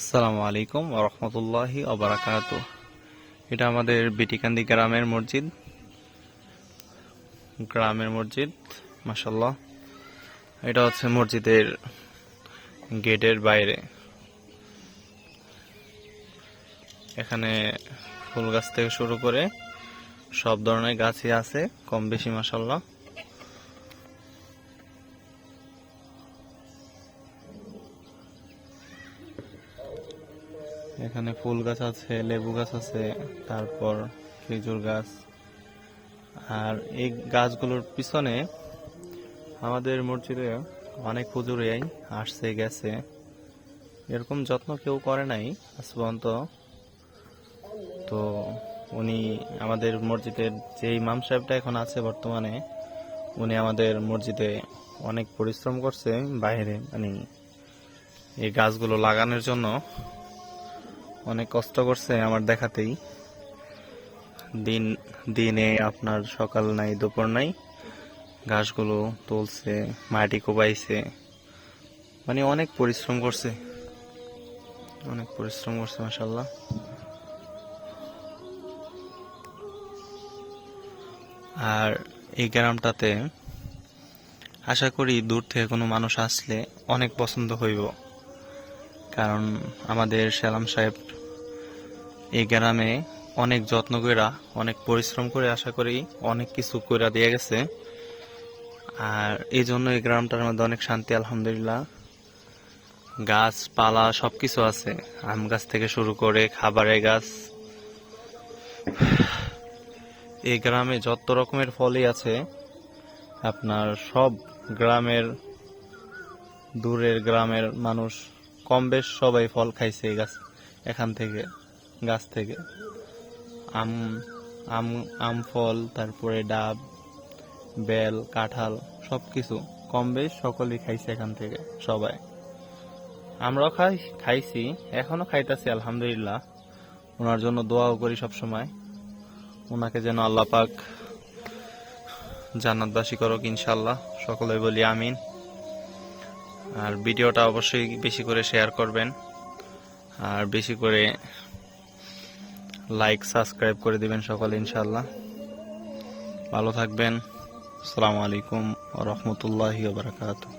আসসালামু আলাইকুম রহমতুল্লাহি অবরাকাত এটা আমাদের বিটিকান্দি গ্রামের মসজিদ। গ্রামের মসজিদ মাসাল্লাহ এটা হচ্ছে মসজিদের গেটের বাইরে। এখানে ফুল গাছ থেকে শুরু করে সব ধরনের গাছই আছে, কম বেশি মাসাল্লাহ এখানে ফুল গাছ আছে, লেবু গাছ আছে, তারপর খেজুর গাছ। আর এই গাছগুলোর পিছনে আমাদের মসজিদে অনেক হুজুরাই আসছে, গেছে। এরকম যত্ন কেউ করে নাই আজ পর্যন্ত। তো উনি আমাদের মসজিদের যে ইমাম সাহেবটা এখন আছে বর্তমানে, উনি আমাদের মসজিদে অনেক পরিশ্রম করছে বাইরে মানে এই গাছগুলো লাগানোর জন্য। অনেক কষ্ট করছে আমার দেখাতেই। দিন, দিনে আপনার সকাল নাই, দুপুর নাই। ঘাসগুলো তুলছে, মাটি কোপাইছে। মানে অনেক পরিশ্রম করছে। অনেক পরিশ্রম করছে মাসাল্লাহ আর এই গ্রামটাতে আশা করি দূর থেকে কোনো মানুষ আসলে অনেক পছন্দ হইব। কারণ আমাদের সেলাম সাহেব এই গ্রামে অনেক যত্ন কইরা, অনেক পরিশ্রম করে আশা করি অনেক কিছু কইরা দিয়ে গেছে। আর এই জন্য এই গ্রামটার মধ্যে অনেক শান্তি, আলহামদুলিল্লাহ। গাছপালা সবকিছু আছে। আম গাছ থেকে শুরু করে খাবারের গাছ। এই গ্রামে যত রকমের ফলই আছে, আপনার সব গ্রামের, দূরের গ্রামের মানুষ কম বেশ সবাই ফল খাইছে এই গাছ এখান থেকে। গাছ থেকে। আম আম আম ফল, তারপরে ডাব, বেল, কাঁঠাল সব কিছু কম বেশ সকলেই খাইছে এখান থেকে, সবাই। আমরাও খাই, খাইছি এখনও খাইতাছি, আলহামদুলিল্লাহ। ওনার জন্য দোয়াও করি সব সময় ওনাকে যেন আল্লাহ পাক জান্নাতবাসী করুক ইনশাল্লাহ সকলে বলি আমিন। আর ভিডিওটা অবশ্যই বেশি করে শেয়ার করবেন। আর বেশি করে লাইক সাবস্ক্রাইব করে দিবেন সকলে ইনশাল্লাহ ভালো থাকবেন। আসসালামু আলাইকুম রহমতুল্লাহি বারাকাতুহ।